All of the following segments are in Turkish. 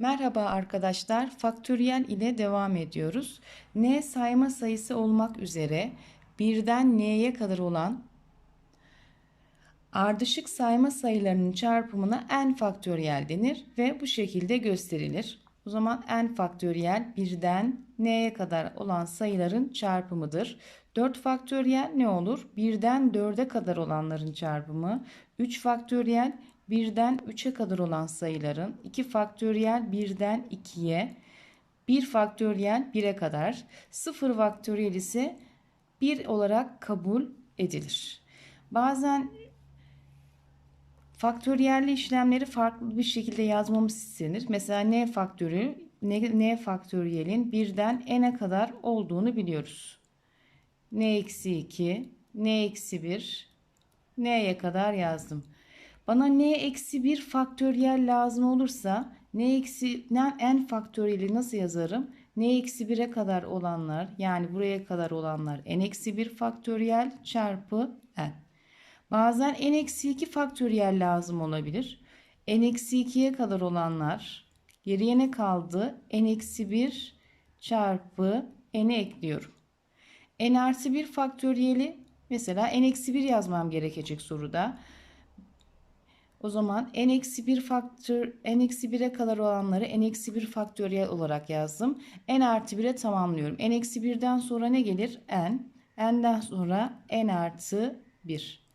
Merhaba arkadaşlar, faktöriyel ile devam ediyoruz. N sayma sayısı olmak üzere birden n'ye kadar olan ardışık sayma sayılarının çarpımına n faktöriyel denir ve bu şekilde gösterilir. O zaman n faktöriyel birden n'ye kadar olan sayıların çarpımıdır. 4 faktöriyel ne olur? Birden 4'e kadar olanların çarpımı. 3 faktöriyel birden 3'e kadar olan sayıların 2 faktöriyel birden 2'ye 1 faktöriyel 1'e kadar 0 faktöriyel ise 1 olarak kabul edilir. Bazen faktöriyelli işlemleri farklı bir şekilde yazmamız istenir. Mesela n faktörü n, n faktöriyelin birden n'e kadar olduğunu biliyoruz. n eksi 2, n eksi 1, n'ye kadar yazdım. Bana n eksi 1 faktöriyel lazım olursa n eksi n faktöriyeli nasıl yazarım? n eksi 1'e kadar olanlar yani buraya kadar olanlar n eksi 1 faktöriyel çarpı n. Bazen n eksi 2 faktöriyel lazım olabilir. n eksi 2'ye kadar olanlar geriye ne kaldı? n eksi 1 çarpı n'i ekliyorum. n artı 1 faktöriyeli mesela n eksi 1 yazmam gerekecek soruda. O zaman n-1 faktör n-1'e kadar olanları n-1 faktöriyel olarak yazdım. n artı 1'e tamamlıyorum. n-1'den sonra ne gelir? n. n'den sonra n artı 1.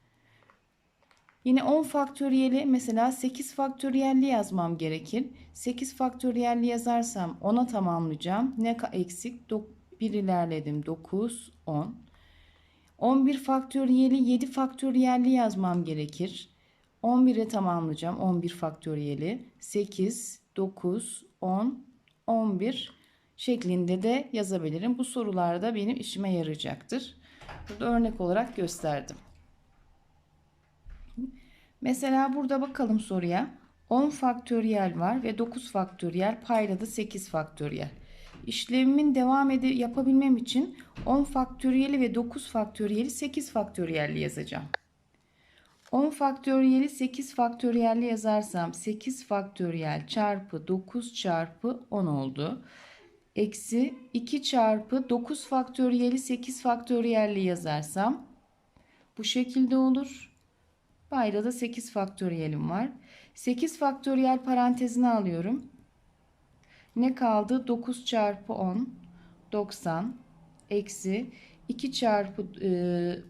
Yine 10 faktöriyeli mesela 8 faktöriyelli yazmam gerekir. 8 faktöriyelli yazarsam 10'a tamamlayacağım. Ne eksik? 1 ilerledim. 9, 10. 11 faktöriyeli 7 faktöriyelli yazmam gerekir. 11'e tamamlayacağım. 11 faktöriyeli. 8, 9, 10, 11 şeklinde de yazabilirim. Bu sorularda benim işime yarayacaktır. Burada örnek olarak gösterdim. Mesela burada bakalım soruya. 10 faktöriyel var ve 9 faktöriyel payladı 8 faktöriyel. İşlemimin devam ede yapabilmem için 10 faktöriyeli ve 9 faktöriyeli 8 faktöriyelli yazacağım. 10 faktöriyeli 8 faktöriyelli yazarsam 8 faktöriyel çarpı 9 çarpı 10 oldu. Eksi 2 çarpı 9 faktöriyeli 8 faktöriyelli yazarsam bu şekilde olur. Payda da 8 faktöriyelim var. 8 faktöriyel parantezine alıyorum. Ne kaldı? 9 çarpı 10 90 eksi 2 çarpı e,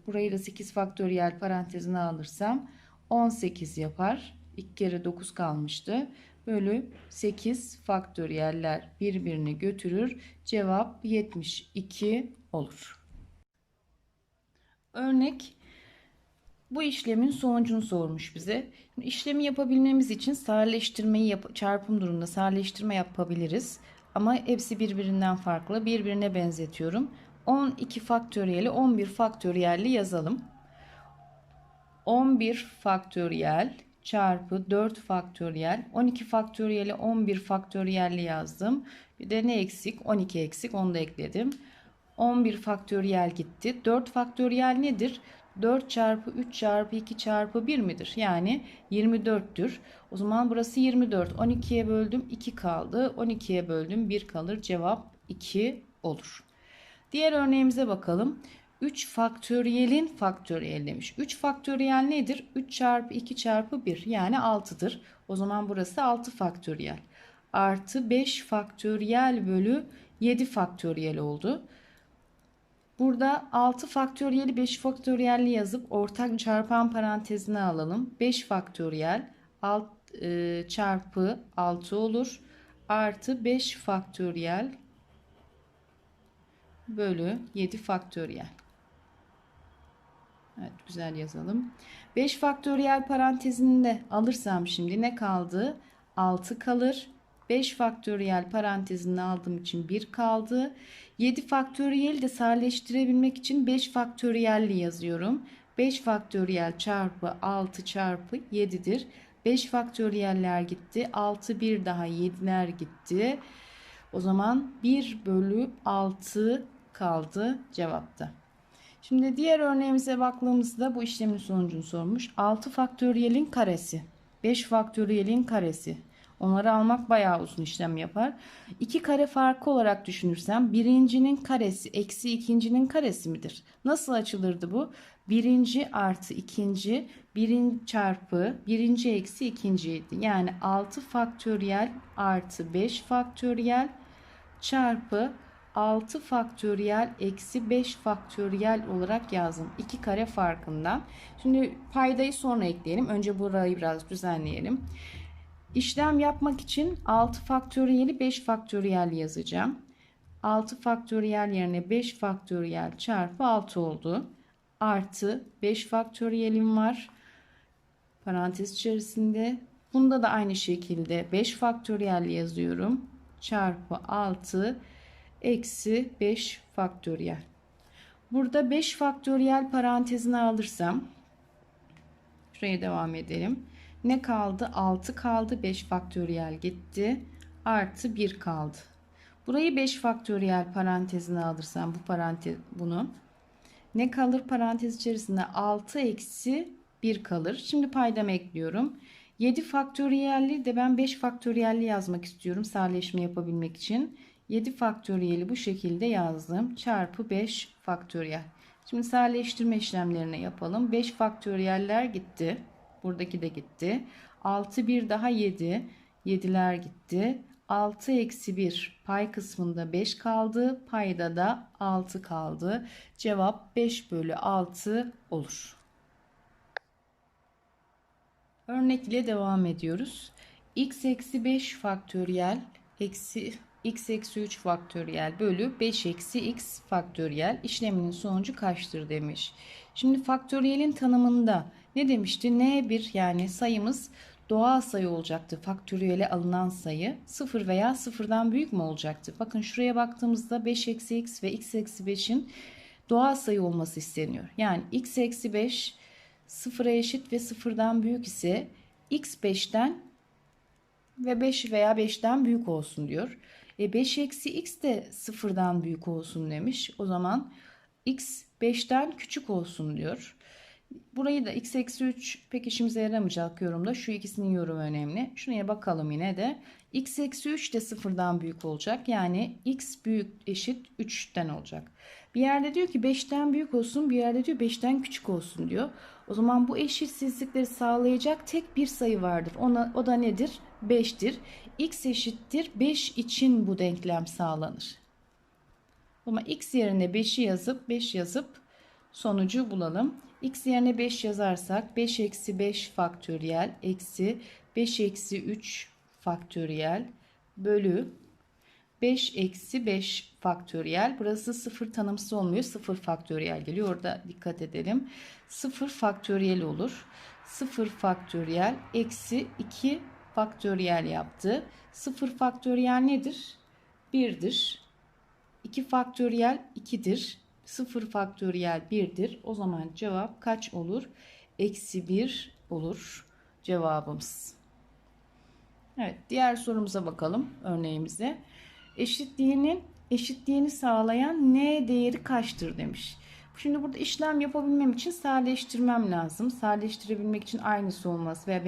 burayı da 8 faktöriyel parantezine alırsam 18 yapar. 2 kere 9 kalmıştı. Bölü 8 faktöriyeller birbirini götürür. Cevap 72 olur. Örnek bu işlemin sonucunu sormuş bize. İşlemi yapabilmemiz için sadeleştirmeyi yap çarpım durumunda sadeleştirme yapabiliriz. Ama hepsi birbirinden farklı. Birbirine benzetiyorum. 12 faktöriyeli 11 faktöriyelli yazalım. 11 faktöriyel çarpı 4 faktöriyel 12 faktöriyeli 11 faktöriyelli yazdım. Bir de ne eksik? 12 eksik onu da ekledim. 11 faktöriyel gitti. 4 faktöriyel nedir? 4 çarpı 3 çarpı 2 çarpı 1 midir? Yani 24'tür. O zaman burası 24. 12'ye böldüm 2 kaldı. 12'ye böldüm 1 kalır. Cevap 2 olur. Diğer örneğimize bakalım. 3 faktöriyelin faktöriyel demiş. 3 faktöriyel nedir? 3 çarpı 2 çarpı 1 yani 6'dır. O zaman burası 6 faktöriyel. Artı 5 faktöriyel bölü 7 faktöriyel oldu. Burada 6 faktöriyeli 5 faktöriyelli yazıp ortak çarpan parantezine alalım. 5 faktöriyel alt, e, çarpı 6 olur. Artı 5 faktöriyel bölü 7 faktöriyel. Evet güzel yazalım. 5 faktöriyel parantezinde alırsam şimdi ne kaldı? 6 kalır. 5 faktöriyel parantezini aldığım için 1 kaldı. 7 faktöriyeli de sadeleştirebilmek için 5 faktöriyelli yazıyorum. 5 faktöriyel çarpı 6 çarpı 7'dir. 5 faktöriyeller gitti. 6 bir daha 7'ler gitti. O zaman 1 bölü 6 kaldı cevapta. Şimdi diğer örneğimize baktığımızda bu işlemin sonucunu sormuş. 6 faktöriyelin karesi, 5 faktöriyelin karesi, Onları almak bayağı uzun işlem yapar. İki kare farkı olarak düşünürsem birincinin karesi eksi ikincinin karesi midir? Nasıl açılırdı bu? Birinci artı ikinci birin çarpı birinci eksi ikinciydi. Yani 6 faktöriyel artı 5 faktöriyel çarpı 6 faktöriyel eksi 5 faktöriyel olarak yazdım. 2 kare farkından. Şimdi paydayı sonra ekleyelim. Önce burayı biraz düzenleyelim. İşlem yapmak için 6 faktöriyeli 5 faktöriyel yazacağım. 6 faktöriyel yerine 5 faktöriyel çarpı 6 oldu. Artı 5 faktöriyelim var. Parantez içerisinde. Bunda da aynı şekilde 5 faktöriyel yazıyorum. Çarpı 6 eksi 5 faktöriyel. Burada 5 faktöriyel parantezine alırsam şuraya devam edelim. Ne kaldı? 6 kaldı. 5 faktöriyel gitti. Artı 1 kaldı. Burayı 5 faktöriyel parantezine alırsam bu parantez bunu ne kalır parantez içerisinde 6 eksi 1 kalır. Şimdi paydamı ekliyorum. 7 faktöriyelli de ben 5 faktöriyelli yazmak istiyorum sadeleşme yapabilmek için. 7 faktöriyeli bu şekilde yazdım. Çarpı 5 faktöriyel. Şimdi sadeleştirme işlemlerini yapalım. 5 faktöriyeller gitti. Buradaki de gitti. 6 bir daha 7. 7'ler gitti. 6 eksi 1 pay kısmında 5 kaldı. Payda da 6 kaldı. Cevap 5 bölü 6 olur. Örnek ile devam ediyoruz. x eksi 5 faktöriyel eksi x eksi 3 faktöriyel bölü 5 eksi x faktöriyel işleminin sonucu kaçtır demiş. Şimdi faktöriyelin tanımında ne demişti? N1 yani sayımız doğal sayı olacaktı. Faktöriyele alınan sayı 0 veya 0'dan büyük mü olacaktı? Bakın şuraya baktığımızda 5 eksi x ve x eksi 5'in doğal sayı olması isteniyor. Yani x eksi 5 0'a eşit ve 0'dan büyük ise x 5'ten ve 5 veya 5'ten büyük olsun diyor. E 5 eksi x de 0'dan büyük olsun demiş. O zaman x 5'ten küçük olsun diyor. Burayı da x eksi 3 pek işimize yaramayacak yorumda. Şu ikisinin yorumu önemli. Şuraya bakalım yine de. x eksi 3 de sıfırdan büyük olacak. Yani x büyük eşit 3'ten olacak. Bir yerde diyor ki 5'ten büyük olsun. Bir yerde diyor 5'ten küçük olsun diyor. O zaman bu eşitsizlikleri sağlayacak tek bir sayı vardır. Ona, o da nedir? 5'tir. X eşittir 5 için bu denklem sağlanır. Ama x yerine 5'i yazıp 5 yazıp sonucu bulalım. x yerine 5 yazarsak 5 eksi 5 faktöriyel eksi 5 eksi 3 faktöriyel bölü 5 eksi 5 faktöriyel. Burası 0 tanımsız olmuyor. 0 faktöriyel geliyor. Orada dikkat edelim. 0 faktöriyel olur. 0 faktöriyel eksi 2 faktöriyel yaptı. 0 faktöriyel nedir? 1'dir. 2 faktöriyel 2'dir. 0 faktöriyel 1'dir. O zaman cevap kaç olur? Eksi 1 olur cevabımız. Evet diğer sorumuza bakalım örneğimize. Eşitliğinin eşitliğini sağlayan n değeri kaçtır demiş. Şimdi burada işlem yapabilmem için sadeleştirmem lazım. Sadeleştirebilmek için aynısı olmaz veya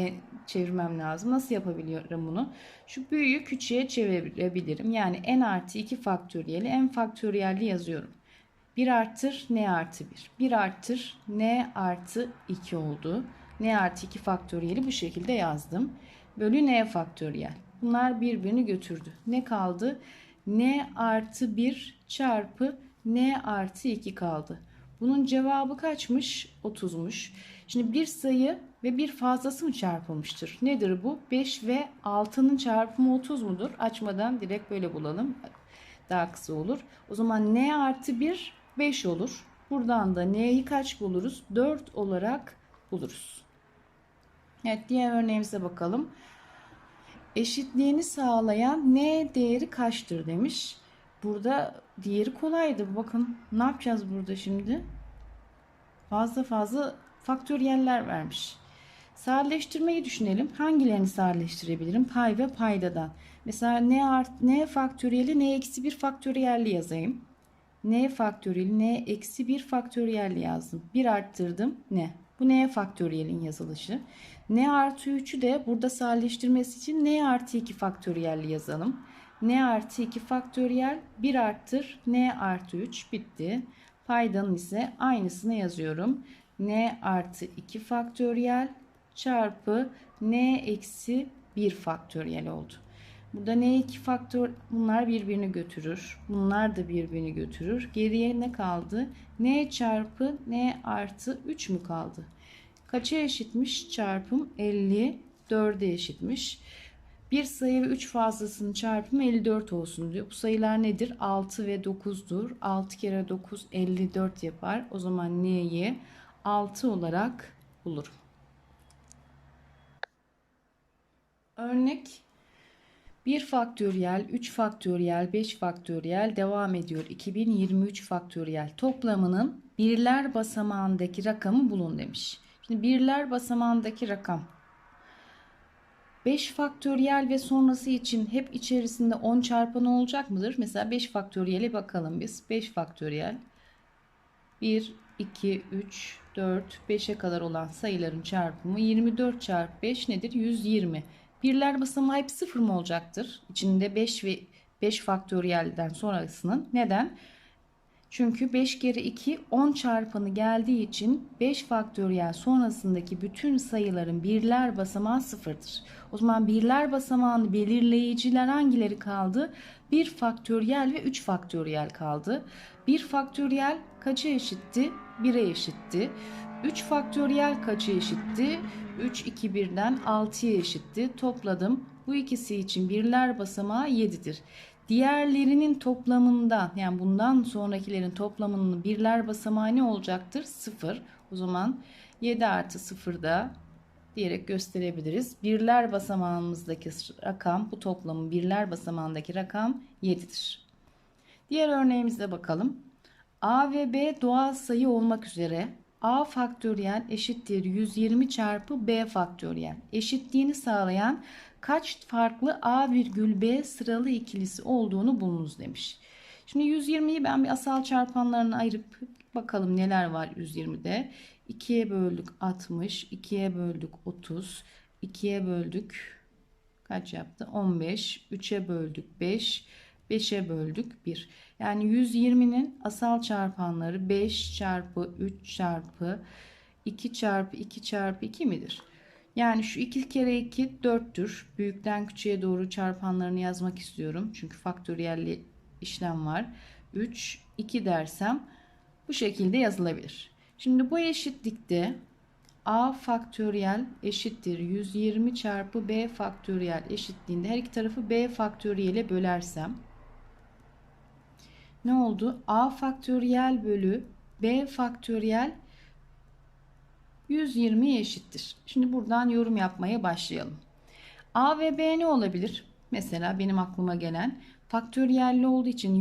çevirmem lazım. Nasıl yapabiliyorum bunu? Şu büyüğü küçüğe çevirebilirim. Yani n artı 2 faktöriyeli n faktöriyelli yazıyorum. 1 artır n artı 1. 1 artır n artı 2 oldu. n artı 2 faktöriyeli bu şekilde yazdım. Bölü n faktöriyel. Bunlar birbirini götürdü. Ne kaldı? n artı 1 çarpı n artı 2 kaldı. Bunun cevabı kaçmış? 30'muş. Şimdi bir sayı ve bir fazlası mı çarpılmıştır? Nedir bu? 5 ve 6'nın çarpımı 30 mudur? Açmadan direkt böyle bulalım. Daha kısa olur. O zaman n artı 1 5 olur. Buradan da n'yi kaç buluruz? 4 olarak buluruz. Evet diğer örneğimize bakalım. Eşitliğini sağlayan n değeri kaçtır demiş. Burada diğeri kolaydı. Bakın ne yapacağız burada şimdi? Fazla fazla faktöriyeller vermiş. Sadeleştirmeyi düşünelim. Hangilerini sadeleştirebilirim? Pay ve paydadan. Mesela n, art, n faktöriyeli n eksi 1 faktöriyelli yazayım. n faktöriyeli n eksi 1 faktöriyelli yazdım. 1 arttırdım ne? Bu n faktöriyelin yazılışı. n artı 3'ü de burada sadeleştirmesi için n artı 2 faktöriyelli yazalım. n artı 2 faktöriyel 1 arttır n artı 3 bitti. Paydanın ise aynısını yazıyorum. n artı 2 faktöriyel çarpı n eksi 1 faktöriyel oldu. Burada n2 faktör bunlar birbirini götürür. Bunlar da birbirini götürür. Geriye ne kaldı? n çarpı n artı 3 mü kaldı? Kaça eşitmiş? Çarpım 54'e eşitmiş. Bir sayı ve 3 fazlasının çarpımı 54 olsun diyor. Bu sayılar nedir? 6 ve 9'dur. 6 kere 9 54 yapar. O zaman n'yi 6 olarak bulurum. Örnek 1 faktöriyel, 3 faktöriyel, 5 faktöriyel devam ediyor. 2023 faktöriyel toplamının birler basamağındaki rakamı bulun demiş. Şimdi birler basamağındaki rakam 5 faktöriyel ve sonrası için hep içerisinde 10 çarpanı olacak mıdır? Mesela 5 faktöriyele bakalım biz. 5 faktöriyel 1, 2, 3, 4, 5'e kadar olan sayıların çarpımı 24 çarpı 5 nedir? 120. Birler basamağı hep sıfır mı olacaktır? İçinde 5 ve 5 faktöriyelden sonrasının. Neden? Çünkü 5 kere 2 10 çarpanı geldiği için 5 faktöriyel sonrasındaki bütün sayıların birler basamağı sıfırdır. O zaman birler basamağını belirleyiciler hangileri kaldı? 1 faktöriyel ve 3 faktöriyel kaldı. 1 faktöriyel kaça eşitti? 1'e eşitti. 3 faktöriyel kaça eşitti? 3, 2, 1'den 6'ya eşitti. Topladım. Bu ikisi için birler basamağı 7'dir. Diğerlerinin toplamından yani bundan sonrakilerin toplamının birler basamağı ne olacaktır? 0. O zaman 7 artı 0'da diyerek gösterebiliriz. Birler basamağımızdaki rakam bu toplamın birler basamağındaki rakam 7'dir. Diğer örneğimize bakalım. A ve B doğal sayı olmak üzere A faktöriyel eşittir 120 çarpı B faktöriyel. Eşitliğini sağlayan kaç farklı A virgül B sıralı ikilisi olduğunu bulunuz demiş. Şimdi 120'yi ben bir asal çarpanlarına ayırıp bakalım neler var 120'de. 2'ye böldük 60, 2'ye böldük 30, 2'ye böldük kaç yaptı? 15, 3'e böldük 5, 5'e böldük 1. Yani 120'nin asal çarpanları 5 çarpı 3 çarpı 2 çarpı 2 çarpı 2 midir? Yani şu 2 kere 2 4'tür. Büyükten küçüğe doğru çarpanlarını yazmak istiyorum. Çünkü faktöriyel işlem var. 3, 2 dersem bu şekilde yazılabilir. Şimdi bu eşitlikte a faktöriyel eşittir 120 çarpı b faktöriyel eşitliğinde her iki tarafı b faktöriyele bölersem ne oldu? A faktöriyel bölü B faktöriyel 120 eşittir. Şimdi buradan yorum yapmaya başlayalım. A ve B ne olabilir? Mesela benim aklıma gelen faktöriyelli olduğu için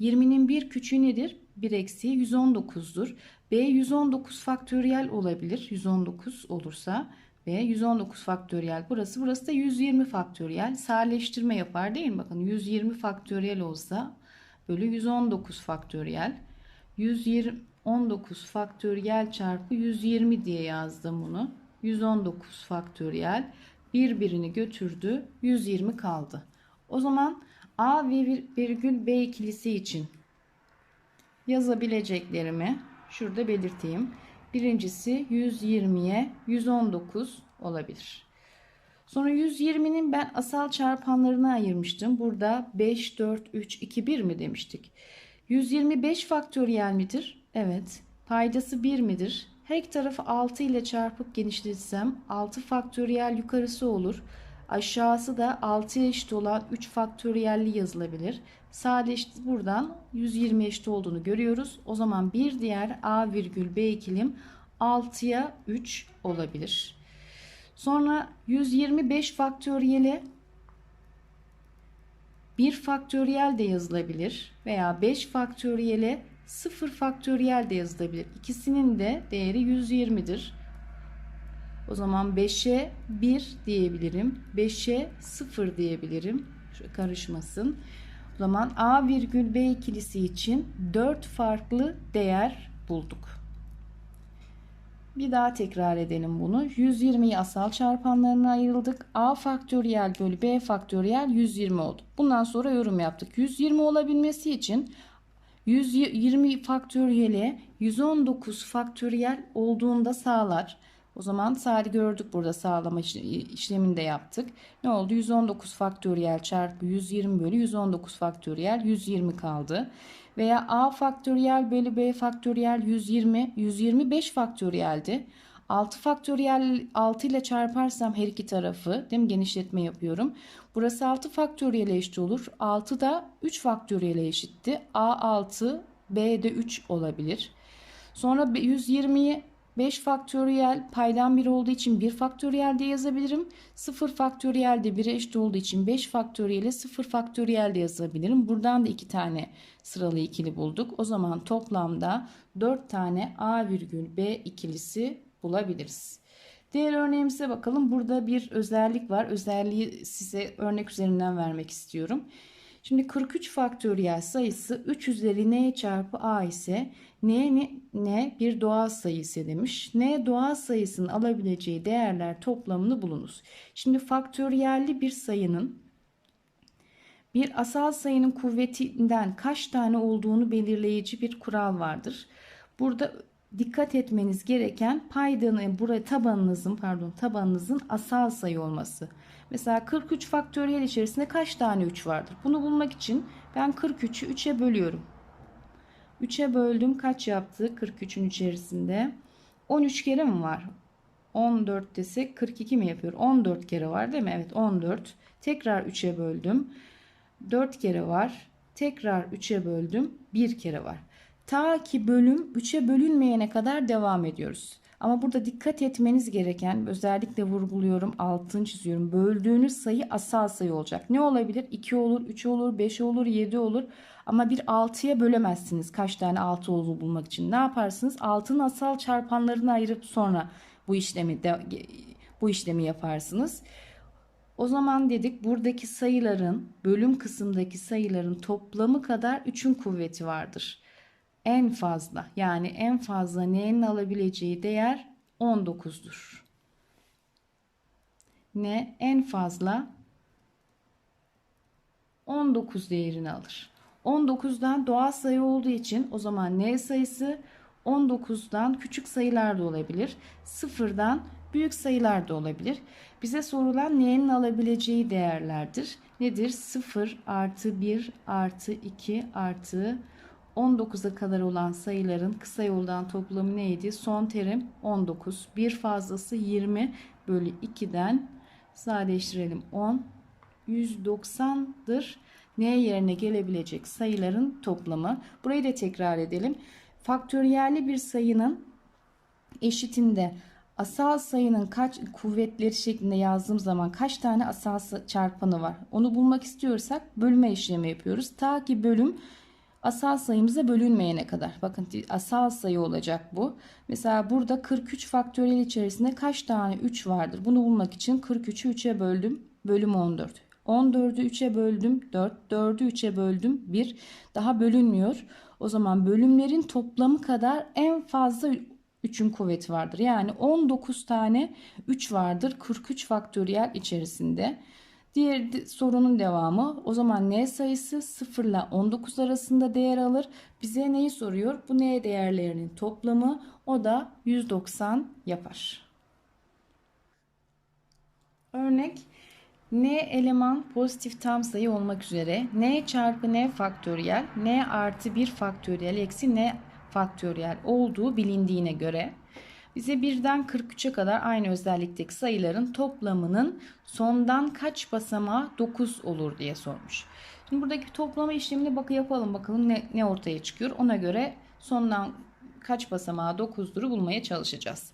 120'nin bir küçüğü nedir? 1 eksi 119'dur. B 119 faktöriyel olabilir. 119 olursa B 119 faktöriyel burası. Burası da 120 faktöriyel. Sadeleştirme yapar değil mi? Bakın 120 faktöriyel olsa bölü 119 faktöriyel. 119 faktöriyel çarpı 120 diye yazdım bunu. 119 faktöriyel birbirini götürdü. 120 kaldı. O zaman A virgül B ikilisi için yazabileceklerimi şurada belirteyim. Birincisi 120'ye 119 olabilir. Sonra 120'nin ben asal çarpanlarına ayırmıştım. Burada 5, 4, 3, 2, 1 mi demiştik. 125 faktöriyel midir? Evet. Paydası 1 midir? Her iki tarafı 6 ile çarpıp genişletsem 6 faktöriyel yukarısı olur. Aşağısı da 6'ya eşit olan 3 faktöriyelli yazılabilir. Sadeleşti buradan 120 eşit olduğunu görüyoruz. O zaman bir diğer A virgül B ikilim 6'ya 3 olabilir. Sonra 125 faktöriyeli 1 faktöriyel de yazılabilir veya 5 faktöriyeli 0 faktöriyel de yazılabilir. İkisinin de değeri 120'dir. O zaman 5'e 1 diyebilirim. 5'e 0 diyebilirim. Şu karışmasın. O zaman A virgül B ikilisi için 4 farklı değer bulduk. Bir daha tekrar edelim bunu. 120'yi asal çarpanlarına ayrıldık. A faktöriyel bölü B faktöriyel 120 oldu. Bundan sonra yorum yaptık. 120 olabilmesi için 120 faktöriyeli 119 faktöriyel olduğunda sağlar. O zaman sadece gördük burada sağlama işlemini de yaptık. Ne oldu? 119 faktöriyel çarpı 120 bölü 119 faktöriyel 120 kaldı. Veya a faktöriyel bölü b faktöriyel 120 125 faktöriyeldi. 6 faktöriyel 6 ile çarparsam her iki tarafı değil mi genişletme yapıyorum. Burası 6 faktöriyele eşit olur. 6 da 3 faktöriyele eşitti. A 6 B de 3 olabilir. Sonra 120'yi 5 faktöriyel paydan 1 olduğu için 1 faktöriyel de yazabilirim. 0 faktöriyel de 1'e eşit olduğu için 5 faktöriyel 0 faktöriyel de yazabilirim. Buradan da 2 tane sıralı ikili bulduk. O zaman toplamda 4 tane A virgül B ikilisi bulabiliriz. Diğer örneğimize bakalım. Burada bir özellik var. Özelliği size örnek üzerinden vermek istiyorum. Şimdi 43 faktöriyel sayısı 3 üzeri n çarpı a ise n, n, n bir doğal sayısı demiş. n doğal sayısının alabileceği değerler toplamını bulunuz. Şimdi faktöriyelli bir sayının bir asal sayının kuvvetinden kaç tane olduğunu belirleyici bir kural vardır. Burada dikkat etmeniz gereken paydanın buraya tabanınızın pardon tabanınızın asal sayı olması. Mesela 43 faktöriyel içerisinde kaç tane 3 vardır? Bunu bulmak için ben 43'ü 3'e bölüyorum. 3'e böldüm kaç yaptı 43'ün içerisinde? 13 kere mi var? 14 desek 42 mi yapıyor? 14 kere var değil mi? Evet 14. Tekrar 3'e böldüm. 4 kere var. Tekrar 3'e böldüm. 1 kere var. Ta ki bölüm 3'e bölünmeyene kadar devam ediyoruz. Ama burada dikkat etmeniz gereken özellikle vurguluyorum altını çiziyorum. Böldüğünüz sayı asal sayı olacak. Ne olabilir? 2 olur, 3 olur, 5 olur, 7 olur. Ama bir 6'ya bölemezsiniz kaç tane 6 olduğunu bulmak için. Ne yaparsınız? 6'nın asal çarpanlarını ayırıp sonra bu işlemi de, bu işlemi yaparsınız. O zaman dedik buradaki sayıların bölüm kısımdaki sayıların toplamı kadar 3'ün kuvveti vardır en fazla yani en fazla n'nin alabileceği değer 19'dur. Ne en fazla 19 değerini alır. 19'dan doğal sayı olduğu için o zaman n sayısı 19'dan küçük sayılar da olabilir. Sıfırdan büyük sayılar da olabilir. Bize sorulan n'nin alabileceği değerlerdir. Nedir? 0 artı 1 artı 2 artı 19'a kadar olan sayıların kısa yoldan toplamı neydi? Son terim 19. Bir fazlası 20 bölü 2'den sadeleştirelim 10. 190'dır. N yerine gelebilecek sayıların toplamı. Burayı da tekrar edelim. Faktöriyelli bir sayının eşitinde asal sayının kaç kuvvetleri şeklinde yazdığım zaman kaç tane asal çarpanı var? Onu bulmak istiyorsak bölme işlemi yapıyoruz. Ta ki bölüm asal sayımıza bölünmeyene kadar. Bakın asal sayı olacak bu. Mesela burada 43 faktöriyel içerisinde kaç tane 3 vardır? Bunu bulmak için 43'ü 3'e böldüm. Bölüm 14. 14'ü 3'e böldüm 4. 4'ü 3'e böldüm 1. Daha bölünmüyor. O zaman bölümlerin toplamı kadar en fazla 3'ün kuvveti vardır. Yani 19 tane 3 vardır 43 faktöriyel içerisinde. Diğer sorunun devamı o zaman n sayısı 0 ile 19 arasında değer alır. Bize neyi soruyor? Bu n değerlerinin toplamı o da 190 yapar. Örnek n eleman pozitif tam sayı olmak üzere n çarpı n faktöriyel n artı 1 faktöriyel eksi n faktöriyel olduğu bilindiğine göre bize birden 43'e kadar aynı özellikteki sayıların toplamının sondan kaç basamağı 9 olur diye sormuş. Şimdi buradaki toplama işlemini bakı yapalım bakalım ne, ne ortaya çıkıyor. Ona göre sondan kaç basamağı 9'duru bulmaya çalışacağız.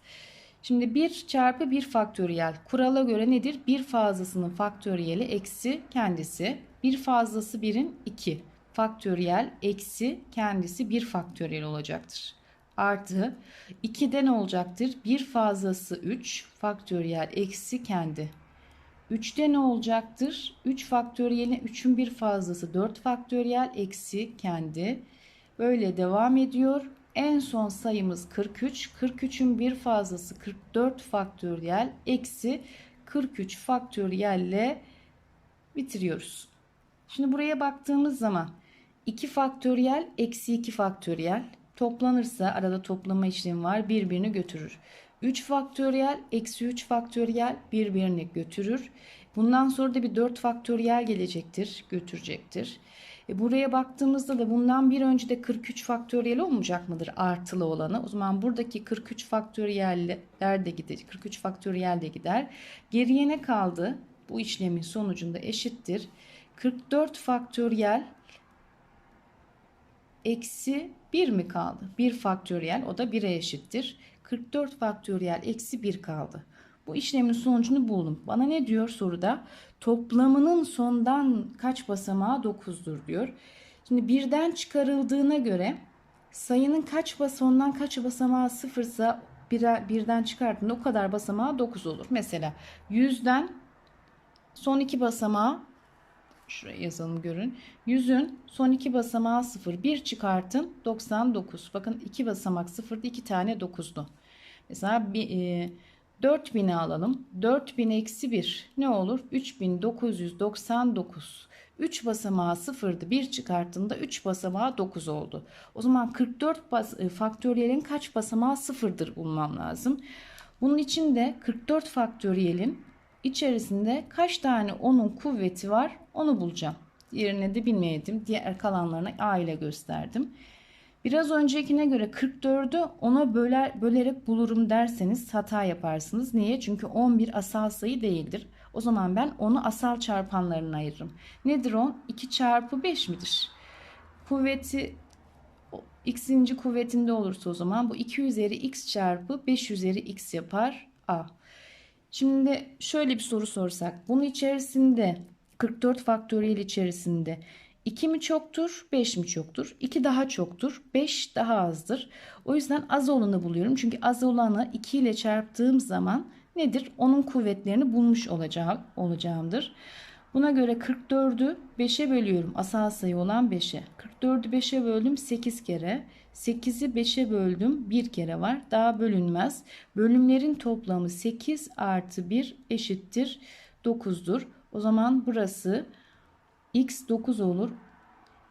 Şimdi 1 çarpı 1 faktöriyel kurala göre nedir? 1 fazlasının faktöriyeli eksi kendisi. 1 fazlası 1'in 2 faktöriyel eksi kendisi 1 faktöriyel olacaktır artı 2'de ne olacaktır? 1 fazlası 3 faktöriyel eksi kendi. 3'te ne olacaktır? 3 faktöriyelin 3'ün bir fazlası 4 faktöriyel eksi kendi. Böyle devam ediyor. En son sayımız 43. 43'ün bir fazlası 44 faktöriyel eksi 43 faktöriyelle bitiriyoruz. Şimdi buraya baktığımız zaman 2 faktöriyel eksi 2 faktöriyel toplanırsa arada toplama işlemi var birbirini götürür. 3 faktöriyel eksi 3 faktöriyel birbirini götürür. Bundan sonra da bir 4 faktöriyel gelecektir, götürecektir. E buraya baktığımızda da bundan bir önce de 43 faktöriyel olmayacak mıdır artılı olanı? O zaman buradaki 43 faktöriyeller de gider. 43 faktöriyel de gider. Geriye ne kaldı? Bu işlemin sonucunda eşittir. 44 faktöriyel eksi 1 mi kaldı? 1 faktöriyel o da 1'e eşittir. 44 faktöriyel eksi 1 kaldı. Bu işlemin sonucunu buldum. Bana ne diyor soruda? Toplamının sondan kaç basamağı 9'dur diyor. Şimdi birden çıkarıldığına göre sayının kaç basondan kaç basamağı sıfırsa birden çıkarttığında o kadar basamağı 9 olur. Mesela 100'den son iki basamağı şuraya yazalım görün. 100'ün son iki basamağı 0. 1 çıkartın 99. Bakın iki basamak 0'dı 2 tane 9'du. Mesela bir, e, 4000'i alalım. 4000 eksi 1 ne olur? 3999. 3 basamağı 0'dı. 1 çıkarttığında 3 basamağı 9 oldu. O zaman 44 bas e, faktöriyelin kaç basamağı 0'dır bulmam lazım. Bunun için de 44 faktöriyelin içerisinde kaç tane onun kuvveti var onu bulacağım. Diğerine de bilmeyedim. Diğer kalanlarına A ile gösterdim. Biraz öncekine göre 44'ü ona böler, bölerek bulurum derseniz hata yaparsınız. Niye? Çünkü 11 asal sayı değildir. O zaman ben onu asal çarpanlarına ayırırım. Nedir 10? 2 çarpı 5 midir? Kuvveti x'inci kuvvetinde olursa o zaman bu 2 üzeri x çarpı 5 üzeri x yapar a. Şimdi şöyle bir soru sorsak. Bunun içerisinde 44 faktöriyel içerisinde 2 mi çoktur, 5 mi çoktur? 2 daha çoktur, 5 daha azdır. O yüzden az olanı buluyorum. Çünkü az olanı 2 ile çarptığım zaman nedir? Onun kuvvetlerini bulmuş olacağım, olacağımdır. Buna göre 44'ü 5'e bölüyorum. Asal sayı olan 5'e. 44'ü 5'e böldüm 8 kere. 8'i 5'e böldüm 1 kere var. Daha bölünmez. Bölümlerin toplamı 8 artı 1 eşittir 9'dur. O zaman burası x 9 olur.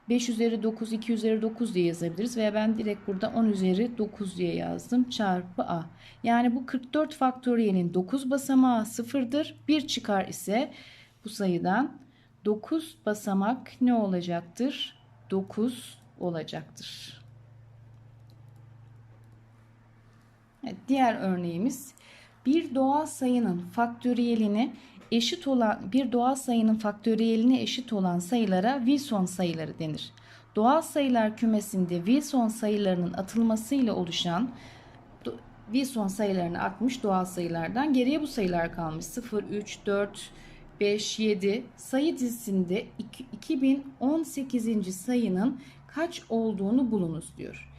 5 üzeri 9 2 üzeri 9 diye yazabiliriz veya ben direkt burada 10 üzeri 9 diye yazdım çarpı a. Yani bu 44 faktöriyelin 9 basamağı sıfırdır. 1 çıkar ise bu sayıdan 9 basamak ne olacaktır? 9 olacaktır. Evet, diğer örneğimiz bir doğal sayının faktöriyelini eşit olan bir doğal sayının faktöriyeline eşit olan sayılara Wilson sayıları denir. Doğal sayılar kümesinde Wilson sayılarının atılmasıyla oluşan Wilson sayılarını atmış doğal sayılardan geriye bu sayılar kalmış. 0, 3, 4, 5, 7 sayı dizisinde 2018. sayının kaç olduğunu bulunuz diyor.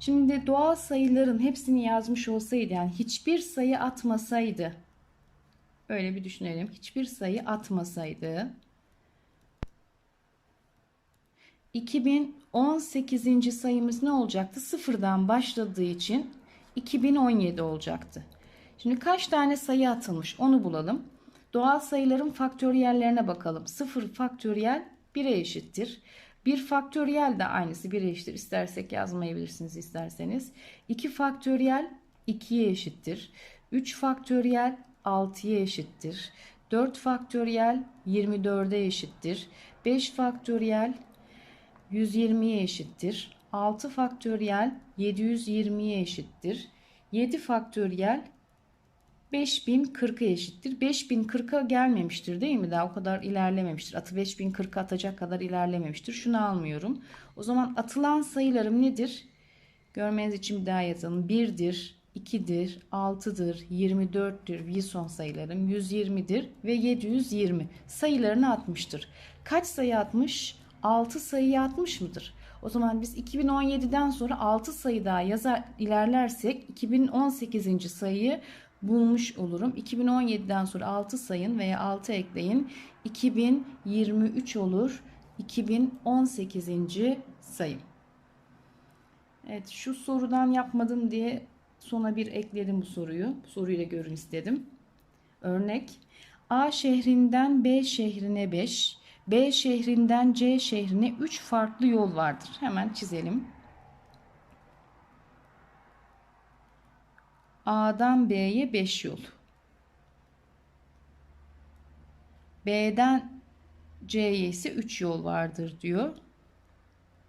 Şimdi doğal sayıların hepsini yazmış olsaydı yani hiçbir sayı atmasaydı Öyle bir düşünelim. Hiçbir sayı atmasaydı 2018. sayımız ne olacaktı? Sıfırdan başladığı için 2017 olacaktı. Şimdi kaç tane sayı atılmış onu bulalım. Doğal sayıların faktöriyellerine bakalım. 0 faktöriyel 1'e eşittir. 1 faktöriyel de aynısı 1'e eşittir. İstersek yazmayabilirsiniz isterseniz. 2 faktöriyel 2'ye eşittir. 3 faktöriyel 6'ya eşittir. 4 faktöriyel 24'e eşittir. 5 faktöriyel 120'ye eşittir. 6 faktöriyel 720'ye eşittir. 7 faktöriyel 5040'a eşittir. 5040'a gelmemiştir değil mi? Daha o kadar ilerlememiştir. Atı 5040'a atacak kadar ilerlememiştir. Şunu almıyorum. O zaman atılan sayılarım nedir? Görmeniz için bir daha yazalım. 1'dir, 2'dir, 6'dır, 24'tür Wilson sayılarım, 120'dir ve 720 sayılarını atmıştır. Kaç sayı atmış? 6 sayı atmış mıdır? O zaman biz 2017'den sonra 6 sayı daha yazar ilerlersek 2018. sayıyı bulmuş olurum. 2017'den sonra 6 sayın veya 6 ekleyin. 2023 olur. 2018. sayım. Evet şu sorudan yapmadım diye sona bir ekledim bu soruyu. Bu soruyla görün istedim. Örnek A şehrinden B şehrine 5, B şehrinden C şehrine 3 farklı yol vardır. Hemen çizelim. A'dan B'ye 5 yol. B'den C'ye ise 3 yol vardır diyor.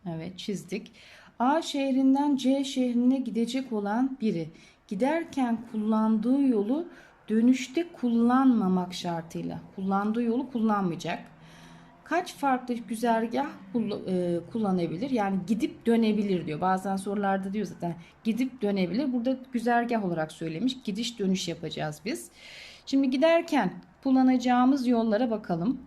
Evet çizdik. A şehrinden C şehrine gidecek olan biri giderken kullandığı yolu dönüşte kullanmamak şartıyla kullandığı yolu kullanmayacak. Kaç farklı güzergah e, kullanabilir? Yani gidip dönebilir diyor. Bazen sorularda diyor zaten gidip dönebilir. Burada güzergah olarak söylemiş. Gidiş dönüş yapacağız biz. Şimdi giderken kullanacağımız yollara bakalım.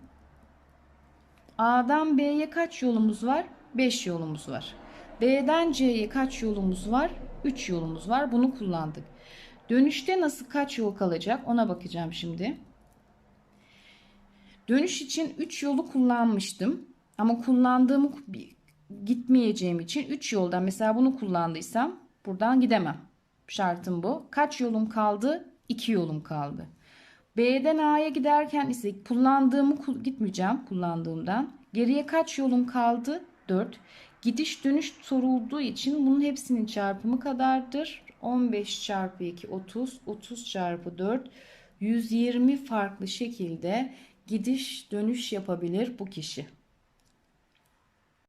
A'dan B'ye kaç yolumuz var? 5 yolumuz var. B'den C'ye kaç yolumuz var? 3 yolumuz var. Bunu kullandık. Dönüşte nasıl kaç yol kalacak? Ona bakacağım şimdi. Dönüş için 3 yolu kullanmıştım. Ama kullandığımı gitmeyeceğim için 3 yoldan mesela bunu kullandıysam buradan gidemem. Şartım bu. Kaç yolum kaldı? 2 yolum kaldı. B'den A'ya giderken ise kullandığımı gitmeyeceğim kullandığımdan. Geriye kaç yolum kaldı? 4. Gidiş dönüş sorulduğu için bunun hepsinin çarpımı kadardır. 15 çarpı 2 30, 30 çarpı 4 120 farklı şekilde gidiş dönüş yapabilir bu kişi.